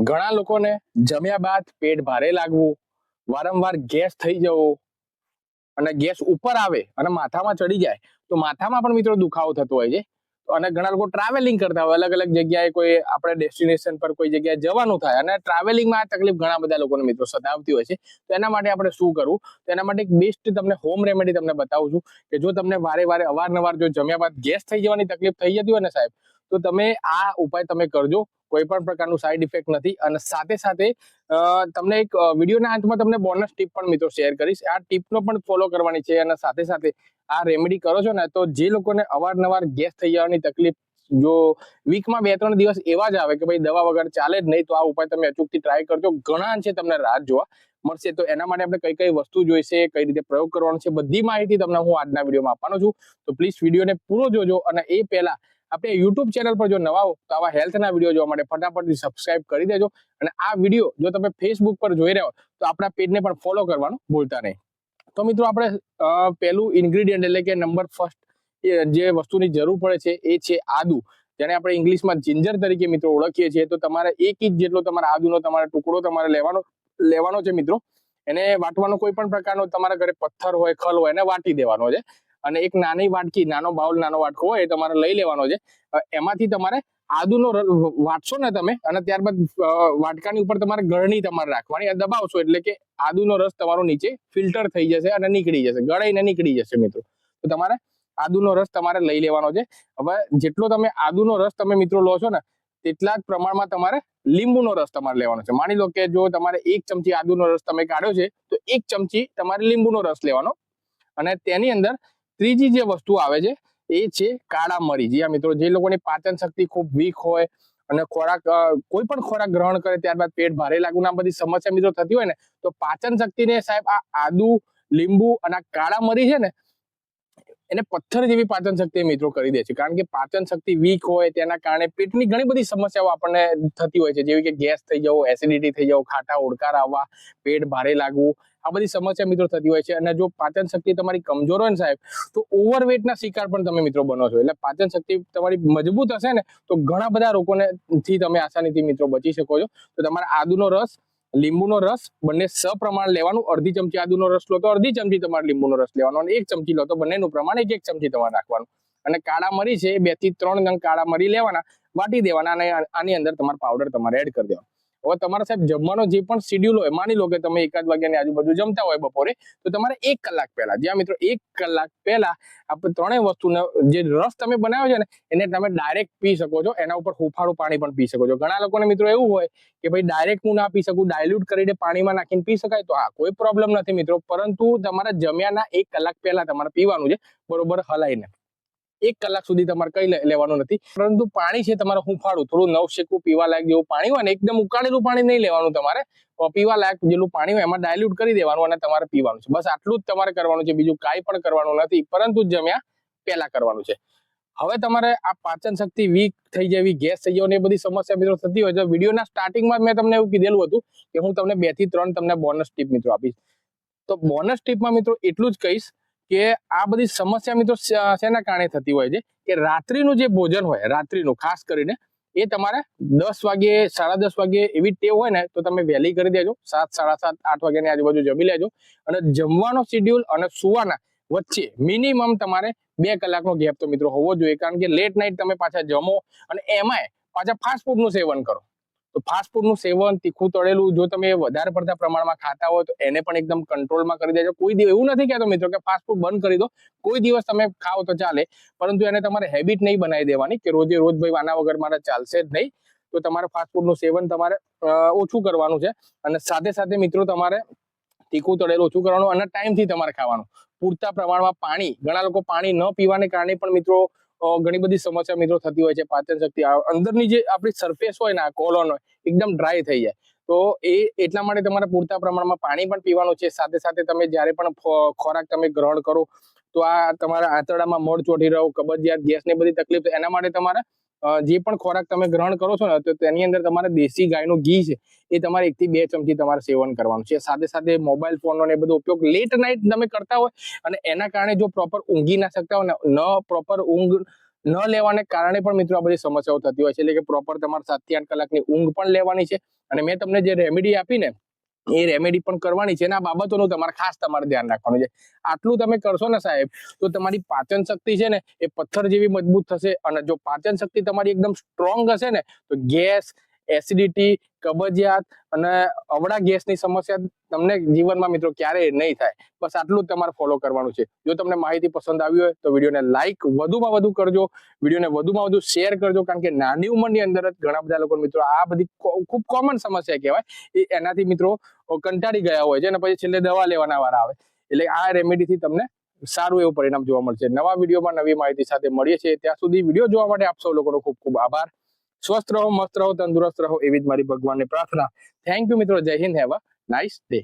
ઘણા લોકોને જમ્યા બાદ પેટ ભારે લાગવું, વારંવાર ગેસ થઈ જવો અને ગેસ ઉપર આવે અને માથામાં ચડી જાય, તો માથામાં પણ મિત્રો દુખાવો થતો હોય છે. અને ઘણા લોકો ટ્રાવેલિંગ કરતા હોય, અલગ અલગ જગ્યાએ કોઈ આપણે ડેસ્ટિનેશન પર કોઈ જગ્યાએ જવાનું થાય અને ટ્રાવેલિંગમાં તકલીફ ઘણા બધા લોકોને મિત્રો સતાવતી હોય છે. તો એના માટે આપણે શું કરવું? તો એના માટે એક બેસ્ટ તમને હોમ રેમેડી તમને બતાવું છું કે જો તમને વારે વારે અવારનવાર જો જમ્યા બાદ ગેસ થઈ જવાની તકલીફ થઈ જતી હોય ને સાહેબ, તો તમે આ ઉપાય તમે કરજો. કોઈ પણ પ્રકારનું સાઈડ ઇફેક્ટ નથી. અને સાથે સાથે તમને એક વિડીયોના અંતમાં તમને બોનસ ટીપ પણ મિત્રો શેર કરીશ. આ ટીપનો પણ ફોલો કરવાની છે અને સાથે સાથે આ રેમેડી કરો છો ને, તો જે લોકોને અવારનવાર ગેસ થઈ જવાની તકલીફ, જો વીકમાં બે ત્રણ દિવસ એવા જ આવે કે ભાઈ દવા વગર ચાલે જ નહીં, તો આ ઉપાય તમે અચૂકથી ટ્રાય કરજો. ઘણા છે તમને રાહત જોવા મળશે. તો એના માટે આપણે કઈ કઈ વસ્તુ જોઈશે, કઈ રીતે પ્રયોગ કરવાનો છે, બધી માહિતી તમને હું આજના વિડીયોમાં આપવાનો છું. તો પ્લીઝ વિડીયોને પૂરો જોજો અને એ પહેલા આપણે યુટ્યુબ ચેનલ પર જો નવા હો, તો આવા હેલ્થના વીડિયો જોવા માટે ફટાફટથી સબસ્ક્રાઇબ કરી દેજો. અને આ વીડિયો જો તમે ફેસબુક પર જોઈ રહ્યા હો, તો આપણા પેજને પણ ફોલો કરવાનું ભૂલતા નહીં. તો મિત્રો આપણે પહેલું ઇન્ગ્રીડિયન્ટ એટલે કે નંબર ફર્સ્ટ જે વસ્તુની જરૂર પડે છે, એ છે આદુ. જેને આપણે ઇંગ્લિશમાં જિંજર તરીકે મિત્રો ઓળખીએ છીએ, તો તમારે એક ઇંચ જેટલો તમારે આદુનો તમારે ટુકડો તમારે લેવાનો લેવાનો છે મિત્રો. એને વાટવાનો કોઈ પણ પ્રકારનો તમારા ઘરે પથ્થર હોય, ખલ હોય, એને વાટી દેવાનો છે. અને એક નાની વાટકી નાનો બાઉલ, નાનો વાટકો હોય એ તમારે લઈ લેવાનો છે. એમાંથી તમારે આદુનો વાટશો ને તમે અને ત્યારબાદ વાટકાની ઉપર તમારે ગળણી તમારે રાખવાની દબાવશો એટલે કે આદુનો રસ તમારો નીચે ફિલ્ટર થઈ જશે અને નીકળી જશે ગળાઈને નીકળી જશે મિત્રો. તો તમારે આદુનો રસ તમારે લઈ લેવાનો છે. હવે જેટલો તમે આદુનો રસ તમે મિત્રો લો છો ને, તેટલા જ પ્રમાણમાં તમારે લીંબુનો રસ તમારે લેવાનો છે. માની લો કે જો તમારે એક ચમચી આદુનો રસ તમે કાઢ્યો છે, તો એક ચમચી તમારે લીંબુનો રસ લેવાનો. અને તેની અંદર ત્રીજી જે વસ્તુ આવે છે, એ છે કાળા મરી. જી મિત્રો, જે લોકોની પાચન શક્તિ ખૂબ વીક હોય અને ખોરાક કોઈ પણ ખોરાક ગ્રહણ કરે ત્યારબાદ પેટ ભારે લાગવું આ બધી સમસ્યા મિત્રો થતી હોય ને, તો પાચન શક્તિને સાહેબ આ આદુ, લીંબુ અને આ કાળા મરી છે ને એને પથ્થર જેવી પાચન શક્તિ મિત્રો કરી દે છે. કારણ કે પાચન શક્તિ વીક હોય તેના કારણે પેટની ઘણી બધી સમસ્યાઓ આપણને થતી હોય છે. જેવી કે ગેસ થઈ જવો એસિડિટી થઈ જવો, ખાટા ઓડકાર આવવા, પેટ ભારે લાગવું, આ બધી સમસ્યા મિત્રો થતી હોય છે. અને જો પાચન શક્તિ તમારી કમજોર હોય ને સાહેબ, તો ઓવરવેટના શિકાર પણ તમે મિત્રો બનો છો. એટલે પાચન શક્તિ તમારી મજબૂત હશે ને, તો ઘણા બધા રોગોને થી તમે આસાનીથી મિત્રો બચી શકો છો. તો તમારે આદુનો રસ લીંબુનો રસ બંને સપ્રમાણ લેવાનું. અડધી ચમચી આદુનો રસ લો તો અડધી ચમચી તમારે લીંબુનો રસ લેવાનો અને એક ચમચી લો તો બંનેનું પ્રમાણ એક એક ચમચી તમારે રાખવાનું અને કાળા મરી છે બેથી ત્રણ નંગ કાળા મરી લેવાના, વાટી દેવાના અને આની અંદર તમારે પાવડર તમારે એડ કરી દેવાનો. હવે તમારા સાહેબ જમવાનો જે પણ શિડ્યુલ હોય, માની લો કે તમે એકાદ વાગ્યાની આજુબાજુ જમતા હોય બપોરે, તો તમારે એક કલાક પહેલા, જ્યાં મિત્રો એક કલાક પહેલા આપણે ત્રણેય વસ્તુને જે રસ તમે બનાવ્યો છે ને, એને તમે ડાયરેક્ટ પી શકો છો. એના ઉપર હુફાળું પાણી પણ પી શકો છો. ઘણા લોકોને મિત્રો એવું હોય કે ભાઈ ડાયરેક્ટ હું ના પી શકું ડાયલ્યુટ કરીને પાણીમાં નાખીને પી શકાય, તો હા, કોઈ પ્રોબ્લેમ નથી મિત્રો. પરંતુ તમારા જમ્યાના એક કલાક પહેલા તમારે પીવાનું છે, બરોબર હલાઈને. એક કલાક સુધી તમારે કઈ લેવાનું નથી. પરંતુ પાણી છે તમારે હુંફાળું, થોડું નવશેકું પીવા લાયક જેવું પાણી હોય ને, એકદમ ઉકાળેલું પાણી નહીં લેવાનું તમારે. પીવા લાયક જેટલું પાણી હોય એમાં ડાયલ્યુટ કરી દેવાનું અને તમારે પીવાનું છે. બસ આટલું જ તમારે કરવાનું છે. બીજું કાંઈ પણ કરવાનું નથી. પરંતુ જમ્યા પહેલા કરવાનું છે. હવે તમારે આ પાચન શક્તિ વીક થઈ જવી ગેસ થઈ જવાની એ બધી સમસ્યા મિત્રો થતી હોય છે. વિડીયોના સ્ટાર્ટિંગમાં મેં તમને એવું કીધેલું હતું કે હું તમને બેથી ત્રણ તમને બોનસ ટીપ મિત્રો આપીશ. તો બોનસ ટીપમાં મિત્રો એટલું જ કહીશ કે આ બધી સમસ્યા મિત્રો શેના કારણે થતી હોય છે? કે રાત્રિનું જે ભોજન હોય, રાત્રિનું, ખાસ કરીને, એ તમારે દસ વાગે, સાડા દસ વાગે એવી ટેવ હોય ને, તો તમે વહેલી કરી દેજો. સાત, સાડા સાત, આઠ વાગ્યાની આજુબાજુ જમી લેજો. અને જમવાનો શિડ્યુલ અને સુવાના વચ્ચે મિનિમમ તમારે બે કલાકનો ગેપ તો મિત્રો હોવો જોઈએ. કારણ કે લેટ નાઇટ તમે પાછા જમો અને એમાંય પાછા ફાસ્ટ ફૂડનું સેવન કરો. તો ફાસ્ટ ફૂડનું સેવન, તીખું, તળેલું, જો તમે વધારે પડતા પ્રમાણમાં ખાતા હોય તો એને પણ એકદમ કંટ્રોલમાં કરી દેજો. કોઈ દિવસ, એવું નથી કહેતો મિત્રો કે ફાસ્ટ ફૂડ બંધ કરી દો. કોઈ દિવસ તમે ખાઓ તો ચાલે, પરંતુ એને તમારે હેબિટ નહીં બનાવી દેવાની કે રોજે રોજ ભાઈ આના વગર મારે ચાલશે જ નહીં. તો તમારે ફાસ્ટ ફૂડનું સેવન તમારે ઓછું કરવાનું છે. અને સાથે સાથે મિત્રો તમારે તીખું, તળેલું ઓછું કરવાનું અને ટાઈમથી તમારે ખાવાનું. પૂરતા પ્રમાણમાં પાણી, ઘણા લોકો પાણી ન પીવાને કારણે પણ મિત્રો ઘણી બધી સમસ્યા મિત્રો થતી હોય છે પાચન શક્તિ અંદરની જે આપણી સરફેસ હોય ને, આ કોલોન હોય એકદમ ડ્રાય થઈ જાય. તો એ એટલા માટે તમારે પૂરતા પ્રમાણમાં પાણી પણ પીવાનું છે. સાથે સાથે તમે જ્યારે પણ ખોરાક તમે ગ્રહણ કરો, તો આ તમારા આંતરડામાં મળ ચોટી રહો, કબજિયાત ગેસ ને બધી તકલીફ એના માટે તમારે જે પણ ખોરાક તમે ગ્રહણ કરો છો ને, તો તેની અંદર તમારે દેશી ગાયનું ઘી છે, એ તમારે એકથી બે ચમચી તમારે સેવન કરવાનું છે. સાથે સાથે મોબાઈલ ફોનનો ને બધો ઉપયોગ લેટ નાઇટ તમે કરતા હોય અને એના કારણે જો પ્રોપર ઊંઘી ના શકતા હોય ને, ન પ્રોપર ઊંઘ ન લેવાને કારણે પણ મિત્રો આ બધી સમસ્યાઓ થતી હોય છે. એટલે કે પ્રોપર તમારે સાતથી આઠ કલાકની ઊંઘ પણ લેવાની છે. અને મેં તમને જે રેમેડી આપીને, એ રેમેડી પણ કરવાની છે. અને આ બાબતોનું તમારે ખાસ તમારે ધ્યાન રાખવાનું છે. આટલું તમે કરશો ને સાહેબ, તો તમારી પાચન શક્તિ છે ને, એ પથ્થર જેવી મજબૂત થશે. અને જો પાચન શક્તિ તમારી એકદમ સ્ટ્રોંગ હશે ને, તો ગેસ એસિડિટી કબજિયાત અને અવળા ગેસની સમસ્યા તમને જીવનમાં મિત્રો ક્યારેય નહીં થાય. બસ આટલું જ તમારે ફોલો કરવાનું છે. જો તમને માહિતી પસંદ આવી હોય તો વિડીયોને લાઇક વધુમાં વધુ કરજો. વિડીયોને વધુમાં વધુ શેર કરજો કારણ કે નાની ઉંમરની અંદર જ ઘણા બધા લોકો મિત્રો આ બધી ખૂબ કોમન સમસ્યા કહેવાય. એ એનાથી મિત્રો કંટાળી ગયા હોય છે અને પછી છેલ્લે દવા લેવાના વાળા આવે. એટલે આ રેમેડીથી તમને સારું એવું પરિણામ જોવા મળશે. નવા વિડીયોમાં નવી માહિતી સાથે મળીએ છીએ. ત્યાં સુધી વીડિયો જોવા માટે આપ સૌ લોકોનો ખૂબ ખૂબ આભાર. સ્વસ્થ રહો, મસ્ત રહો, તંદુરસ્ત રહો એવી જ મારી ભગવાનની પ્રાર્થના. થેન્ક યુ મિત્રો, Jai Hind have a nice day